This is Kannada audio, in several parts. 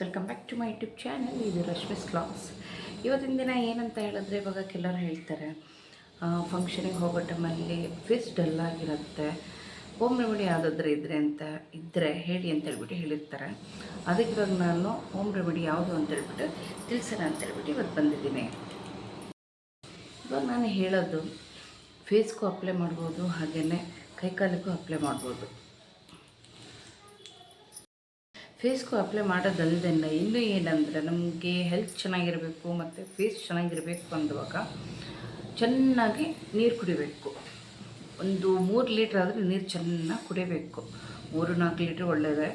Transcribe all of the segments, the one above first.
Welcome back to my YouTube channel ಇದು ರಶ್ಮಿ ಕ್ಲಾಸ್ ಇವತ್ತಿನ ದಿನ ಏನಂತ ಹೇಳಿದ್ರೆ ಇವಾಗ ಕೆಲವರು ಹೇಳ್ತಾರೆ ಫಂಕ್ಷನಿಗೆ ಹೋಗೋ ಟೈಮಲ್ಲಿ ಫೇಸ್ ಡಲ್ ಆಗಿರುತ್ತೆ ಹೋಮ್ ರೆಮಿಡಿ ಯಾವುದಾದ್ರೂ ಇದ್ರೆ ಅಂತ ಇದ್ದರೆ ಹೇಳಿ ಅಂತ ಹೇಳ್ಬಿಟ್ಟು ಹೇಳಿರ್ತಾರೆ. ಅದಕ್ಕೆ ಇವಾಗ ನಾನು ಹೋಮ್ ರೆಮಿಡಿ ಯಾವುದು ಅಂತ ಹೇಳ್ಬಿಟ್ಟು ತಿಳಿಸೋಣ ಅಂತ ಹೇಳ್ಬಿಟ್ಟು ಇವತ್ತು ಬಂದಿದ್ದೀನಿ. ಇವಾಗ ನಾನು ಹೇಳೋದು ಫೇಸ್ಗೂ ಅಪ್ಲೈ ಮಾಡ್ಬೋದು ಹಾಗೆಯೇ ಕೈಕಾಲಿಗೂ ಅಪ್ಲೈ ಮಾಡ್ಬೋದು. ಫೇಸ್ಗೂ ಅಪ್ಲೈ ಮಾಡೋದಲ್ದೇ ಇನ್ನೂ ಏನಂದರೆ ನಮಗೆ ಹೆಲ್ತ್ ಚೆನ್ನಾಗಿರಬೇಕು ಮತ್ತು ಫೇಸ್ ಚೆನ್ನಾಗಿರಬೇಕು ಅಂದುವಾಗ ಚೆನ್ನಾಗಿ ನೀರು ಕುಡಿಬೇಕು. ಒಂದು ಮೂರು ಲೀಟ್ರ್ ಆದರೆ ನೀರು ಚೆನ್ನಾಗಿ ಕುಡಿಬೇಕು. ಮೂರು ನಾಲ್ಕು ಲೀಟ್ರ್ ಒಳ್ಳೆಯದೇ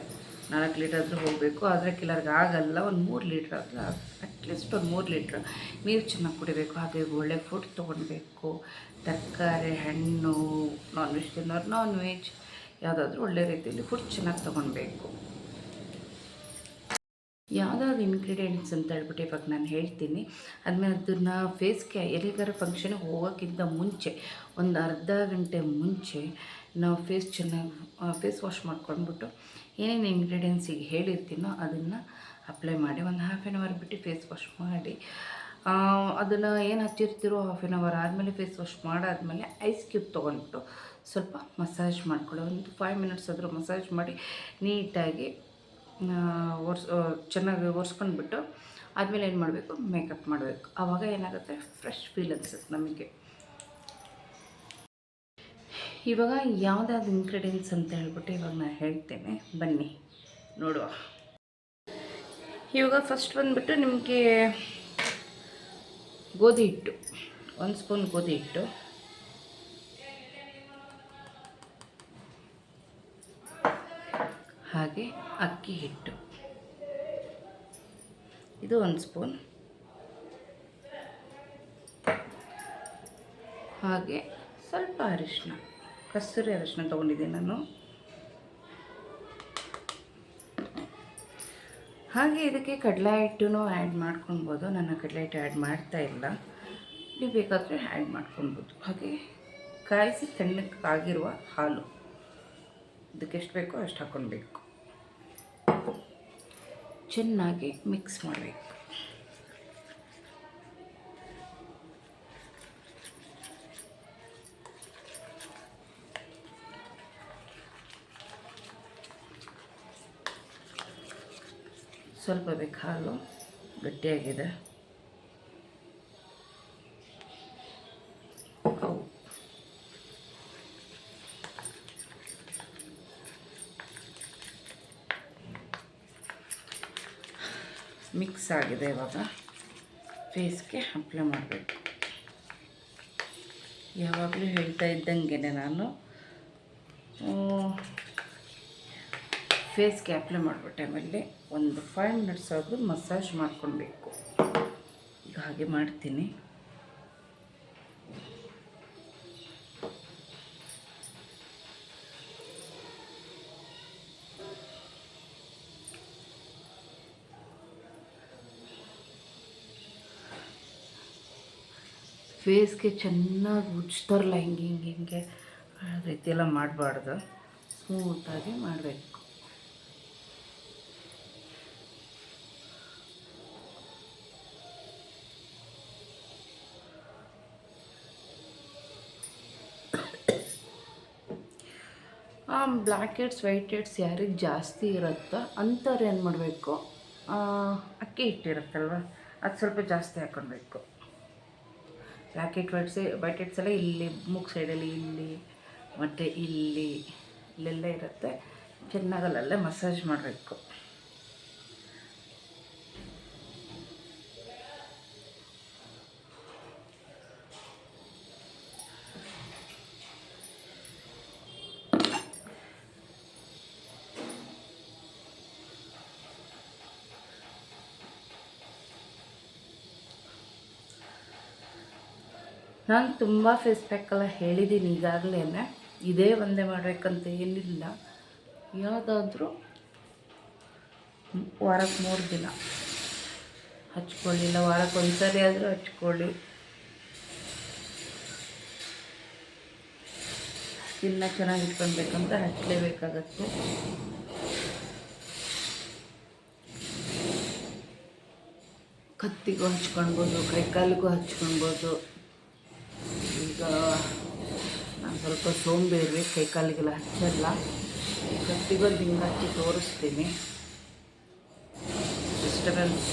ನಾಲ್ಕು ಲೀಟ್ರ್ ಆದರೂ ಹೋಗಬೇಕು. ಆದರೆ ಕೆಲವ್ರಿಗೆ ಆಗಲ್ಲ, ಒಂದು ಮೂರು ಲೀಟ್ರ್ ಆದರೆ ಅಟ್ಲೀಸ್ಟ್ ಒಂದು ಮೂರು ಲೀಟ್ರ್ ನೀರು ಚೆನ್ನಾಗಿ ಕುಡಿಬೇಕು. ಹಾಗೆ ಒಳ್ಳೆ ಫುಡ್ ತೊಗೊಳ್ಬೇಕು. ತರಕಾರಿ, ಹಣ್ಣು ನಾನ್ ವೆಜ್ ತಿನ್ನೋರು ನಾನ್ ವೆಜ್ ಯಾವುದಾದ್ರೂ ಒಳ್ಳೆ ರೀತಿಯಲ್ಲಿ ಫುಡ್ ಚೆನ್ನಾಗಿ ತೊಗೊಳ್ಬೇಕು. ಯಾವುದಾದ್ರು ಇಂಗ್ರೀಡಿಯೆಂಟ್ಸ್ ಅಂತ ಹೇಳ್ಬಿಟ್ಟು ಇವಾಗ ನಾನು ಹೇಳ್ತೀನಿ. ಆದಮೇಲೆ ಅದನ್ನು ಫೇಸ್ಗೆ ಎಲ್ಲಿಗಾರ ಫಂಕ್ಷನ್ಗೆ ಹೋಗೋಕ್ಕಿಂತ ಮುಂಚೆ ಒಂದು ಅರ್ಧ ಗಂಟೆ ಮುಂಚೆ ನಾವು ಫೇಸ್ ಚೆನ್ನಾಗಿ ಫೇಸ್ ವಾಶ್ ಮಾಡ್ಕೊಂಡ್ಬಿಟ್ಟು ಏನೇನು ಇಂಗ್ರೀಡಿಯೆಂಟ್ಸ್ ಈಗ ಹೇಳಿರ್ತೀನೋ ಅದನ್ನು ಅಪ್ಲೈ ಮಾಡಿ ಒಂದು ಹಾಫ್ ಆನ್ ಅವರ್ ಬಿಟ್ಟು ಫೇಸ್ ವಾಶ್ ಮಾಡಿ. ಅದನ್ನು ಏನು ಹಚ್ಚಿರ್ತೀರೋ ಹಾಫ್ ಆನ್ ಅವರ್ ಆದಮೇಲೆ ಫೇಸ್ ವಾಶ್ ಮಾಡಾದಮೇಲೆ ಐಸ್ ಕ್ಯೂಬ್ ತೊಗೊಂಡ್ಬಿಟ್ಟು ಸ್ವಲ್ಪ ಮಸಾಜ್ ಮಾಡ್ಕೊಳ್ಳೋ ಒಂದು ಫೈವ್ ಮಿನಿಟ್ಸ್ ಆದರೂ ಮಸಾಜ್ ಮಾಡಿ ನೀಟಾಗಿ ಒರ್ಸ್ ಚೆನ್ನಾಗಿ ಒರೆಸ್ಕೊಂಡ್ಬಿಟ್ಟು ಆದಮೇಲೆ ಏನು ಮಾಡಬೇಕು? ಮೇಕಪ್ ಮಾಡಬೇಕು. ಆವಾಗ ಏನಾಗುತ್ತೆ? ಫ್ರೆಶ್ ಫೀಲ್ ಅನ್ಸುತ್ತೆ ನಮಗೆ. ಇವಾಗ ಯಾವುದಾದ್ರು ಇಂಗ್ರೀಡಿಯೆಂಟ್ಸ್ ಅಂತ ಹೇಳ್ಬಿಟ್ಟು ಇವಾಗ ನಾನು ಹೇಳ್ತೇನೆ. ಬನ್ನಿ, ನೋಡುವ. ಇವಾಗ ಫಸ್ಟ್ ಬಂದುಬಿಟ್ಟು ನಿಮಗೆ ಗೋಧಿ ಹಿಟ್ಟು, ಒಂದು ಸ್ಪೂನ್ ಗೋಧಿ ಹಿಟ್ಟು. ಹಾಗೆ ಅಕ್ಕಿ ಹಿಟ್ಟು. ಇದು ಒಂದು ಸ್ಪೂನ್. ಹಾಗೆ ಸ್ವಲ್ಪ ಅರಿಶಿನ ಕಸೂರಿ ಅರಿಶಿನ ತೊಗೊಂಡಿದ್ದೀನಿ ನಾನು. ಹಾಗೆ ಇದಕ್ಕೆ ಕಡಲೆ ಹಿಟ್ಟೂ ಆ್ಯಡ್ ಮಾಡ್ಕೊಳ್ಬೋದು. ನನ್ನ ಕಡಲೆ ಹಿಟ್ಟು ಆ್ಯಡ್ ಮಾಡ್ತಾ ಇಲ್ಲ. ನೀವು ಬೇಕಾದರೆ ಆ್ಯಡ್ ಮಾಡ್ಕೊಳ್ಬೋದು. ಹಾಗೆ ಕಾಯಿಸಿ ತಣ್ಣಕ್ಕಾಗಿರುವ ಹಾಲು. ಇದಕ್ಕೆ ಎಷ್ಟು ಬೇಕೋ ಅಷ್ಟು ಹಾಕ್ಕೊಳ್ಬೇಕು. ಚೆನ್ನಾಗಿ ಮಿಕ್ಸ್ ಮಾಡಬೇಕು. ಸ್ವಲ್ಪ ಬೇಕು ಹಾಲು ಗಟ್ಟಿಯಾಗಿದೆ. ಮಿಕ್ಸ್ ಆಗಿದೆ ಇವಾಗ. ಫೇಸ್ಗೆ ಅಪ್ಲೈ ಮಾಡಬೇಕು. ಯಾವಾಗಲೂ ಹೇಳ್ತಾ ಇದ್ದಂಗೆ ನಾನು. ಫೇಸ್ಗೆ ಅಪ್ಲೈ ಮಾಡೋ ಟೈಮಲ್ಲಿ ಒಂದು ಫೈವ್ ಮಿನಿಟ್ಸ್ ಆದರೂ ಮಸಾಜ್ ಮಾಡ್ಕೊಳ್ಬೇಕು. ಈಗ ಹಾಗೆ ಮಾಡ್ತೀನಿ. ಫೇಸ್ಗೆ ಚೆನ್ನಾಗಿ ಉಜ್ತಾರಲ್ಲ ಹಿಂಗೆ ಹಿಂಗೆ ಹಿಂಗೆ. ಆ ರೀತಿ ಎಲ್ಲ ಮಾಡಬಾರ್ದು. ಸ್ಮೂತಾಗಿ ಮಾಡಬೇಕು. ಬ್ಲ್ಯಾಕ್ ಹೆಡ್ಸ್ ವೈಟ್ ಹೆಡ್ಸ್ ಯಾರಿಗೆ ಜಾಸ್ತಿ ಇರುತ್ತೋ ಅಂಥವ್ರು ಏನು ಮಾಡಬೇಕು? ಅಕ್ಕಿ ಹಿಟ್ಟಿರುತ್ತಲ್ವ? ಅದು ಸ್ವಲ್ಪ ಜಾಸ್ತಿ ಹಾಕ್ಕೊಳ್ಬೇಕು ಹೆಡ್ ವೈಟ್ಸ್ ವೈಟ್ ಹೆಡ್ಸ್ ಎಲ್ಲ ಇಲ್ಲಿ, ಮೂಗ್ ಸೈಡಲ್ಲಿ ಇಲ್ಲಿ, ಮತ್ತು ಇಲ್ಲಿ, ಇಲ್ಲೆಲ್ಲ ಇರುತ್ತೆ. ಚೆನ್ನಾಗಲ್ಲೆಲ್ಲ ಮಸಾಜ್ ಮಾಡಬೇಕು. ನಾನು ತುಂಬ ಫೇಸ್ ಪ್ಯಾಕೆಲ್ಲ ಹೇಳಿದ್ದೀನಿ ಈಗಾಗಲೇ ಇದೇ ಒಂದೇ ಮಾಡಬೇಕಂತ ಏನಿಲ್ಲ. ಯಾವುದಾದ್ರೂ ವಾರಕ್ಕೆ ಮೂರು ದಿನ. ಹಚ್ಕೊಳ್ಳಿಲ್ಲ ವಾರಕ್ಕೆ ಒಂದು ಸರಿ ಆದರೂ ಹಚ್ಕೊಳ್ಳಿ. ಸ್ಕಿನ್ನ ಚೆನ್ನಾಗಿಟ್ಕೊಳ್ಬೇಕಂತ ಹಚ್ಚಲೇಬೇಕಾಗತ್ತೆ ಕತ್ತಿಗೂ ಹಚ್ಕೊಳ್ಬೋದು, ಕೈಕಾಲಿಗೂ ಹಚ್ಕೊಳ್ಬೋದು. ಈಗ ನಾನು ಸ್ವಲ್ಪ ಸೋಂಬೇರಿ, ಕೈಕಾಲಿಗೆಲ್ಲ ಹಚ್ಚಲ್ಲ. ಕತ್ತಿಗೊಂದು ಹಿಂಗೆ ಹಚ್ಚಿ ತೋರಿಸ್ತೀನಿ. ಡಿಸ್ಟರ್ಬೆನ್ಸ್,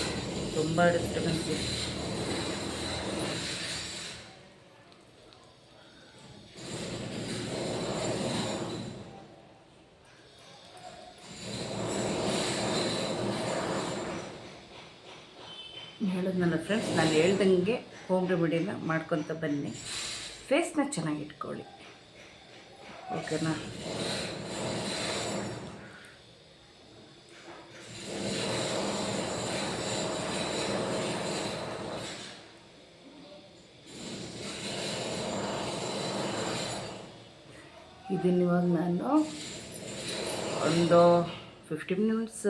ತುಂಬ ಡಿಸ್ಟರ್ಬೆನ್ಸ್ ಹೇಳಿದ್ನಲ್ಲ ಫ್ರೆಂಡ್ಸ್ ನಾನು ಹೇಳ್ದಂಗೆ ಹೋಮ್ ರೆಮಿಡಿನ ಮಾಡ್ಕೊತ ಬನ್ನಿ. ಫೇಸ್ನ ಚೆನ್ನಾಗಿಟ್ಕೊಳ್ಳಿ. ಓಕೆನಾ? ಇದನ್ನ ಇವಾಗ ನಾನು ಒಂದು ಫಿಫ್ಟೀನ್ ಮಿನಿಟ್ಸ್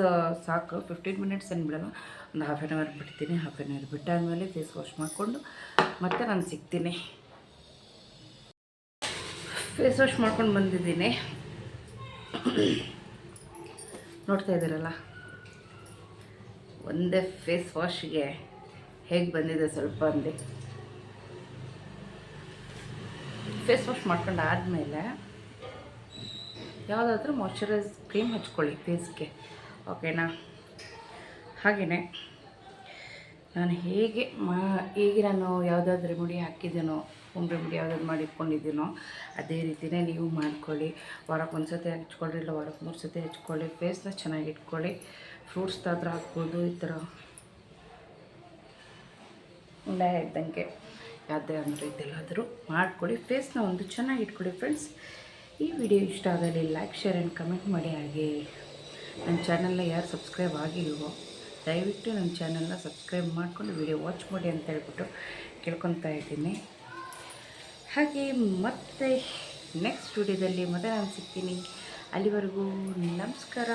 ಸಾಕು. ಫಿಫ್ಟೀನ್ ಮಿನಿಟ್ಸ್ ಅಂದ್ಬಿಡಲ್ಲ ಬಿಡಲ್ಲ. ಒಂದು ಹಾಫ್ ಆ್ಯನ್ ಅವರ್ ಬಿಡ್ತೀನಿ. ಹಾಫ್ ಆ್ಯನ್ ಅವರ್ ಬಿಟ್ಟಾದಮೇಲೆ ಫೇಸ್ ವಾಶ್ ಮಾಡಿಕೊಂಡು ಮತ್ತೆ ನಾನು ಸಿಗ್ತೀನಿ. ಫೇಸ್ ವಾಶ್ ಮಾಡ್ಕೊಂಡು ಬಂದಿದ್ದೀನಿ. ನೋಡ್ತಾ ಇದ್ದೀರಲ್ಲ? ಒಂದೇ ಫೇಸ್ ವಾಶ್ಗೆ ಹೇಗೆ ಬಂದಿದೆ ಸ್ವಲ್ಪ ಅಂದೆ. ಫೇಸ್ ವಾಶ್ ಮಾಡ್ಕೊಂಡು ಆದಮೇಲೆ ಯಾವುದಾದ್ರೂ ಮಾಯ್ಚರೈಸ್ ಕ್ರೀಮ್ ಹಚ್ಕೊಳ್ಳಿ ಫೇಸ್ಗೆ, ಓಕೆನಾ? ಹಾಗೆಯೇ ನಾನು ಹೇಗೆ ಮಾ ಹೇಗೆ ನಾನು ಯಾವುದಾದ್ರೂ ಮುಡಿ ಹಾಕಿದ್ದೀನೋ ಹೋಮ್ ರೆಮಿಡಿ ಯಾವ್ದಾದ್ರು ಮಾಡಿ ಇಟ್ಕೊಂಡಿದ್ದೀನೋ, ಅದೇ ರೀತಿಯೇ ನೀವು ಮಾಡ್ಕೊಳ್ಳಿ. ವಾರಕ್ಕೆ ಒಂದು ಸತಿ ಹಚ್ಕೊಳ್ಳಿ, ಇಲ್ಲ ವಾರಕ್ಕೆ ಮೂರು ಸತಿ ಹಚ್ಕೊಳ್ಳಿ. ಫೇಸ್ನ ಚೆನ್ನಾಗಿ ಇಟ್ಕೊಳ್ಳಿ. ಫ್ರೂಟ್ಸ್ದಾದ್ರೂ ಹಾಕ್ಬೋದು, ಈ ಥರ ಉಂಡೆ ಇದ್ದಂಗೆ. ಯಾವುದೇ ಅಂದರೆ ಇದೆಲ್ಲಾದರೂ ಮಾಡ್ಕೊಳ್ಳಿ. ಫೇಸ್ನ ಒಂದು ಚೆನ್ನಾಗಿ ಇಟ್ಕೊಳ್ಳಿ ಫ್ರೆಂಡ್ಸ್ ಈ ವಿಡಿಯೋ ಇಷ್ಟ ಆಗಲಿ ಲೈಕ್ ಶೇರ್ ಆ್ಯಂಡ್ ಕಮೆಂಟ್ ಮಾಡಿ ಹಾಗೆ. ನನ್ನ ಚಾನಲ್ನ ಯಾರು ಸಬ್ಸ್ಕ್ರೈಬ್ ಆಗಿಲ್ವೋ, ದಯವಿಟ್ಟು ನನ್ನ ಚಾನಲ್ನ ಸಬ್ಸ್ಕ್ರೈಬ್ ಮಾಡಿಕೊಂಡು ವಿಡಿಯೋ ವಾಚ್ ಮಾಡಿ ಅಂತ ಹೇಳ್ಬಿಟ್ಟು ಕೇಳ್ಕೊತಾ ಇದ್ದೀನಿ. ಹಾಗೆ ಮತ್ತೆ ನೆಕ್ಸ್ಟ್ ಸ್ಟುಡಿಯೋದಲ್ಲಿ ಮತ್ತೆ ನಾನು ಸಿಗ್ತೀನಿ. ಅಲ್ಲಿವರೆಗೂ ನಮಸ್ಕಾರ.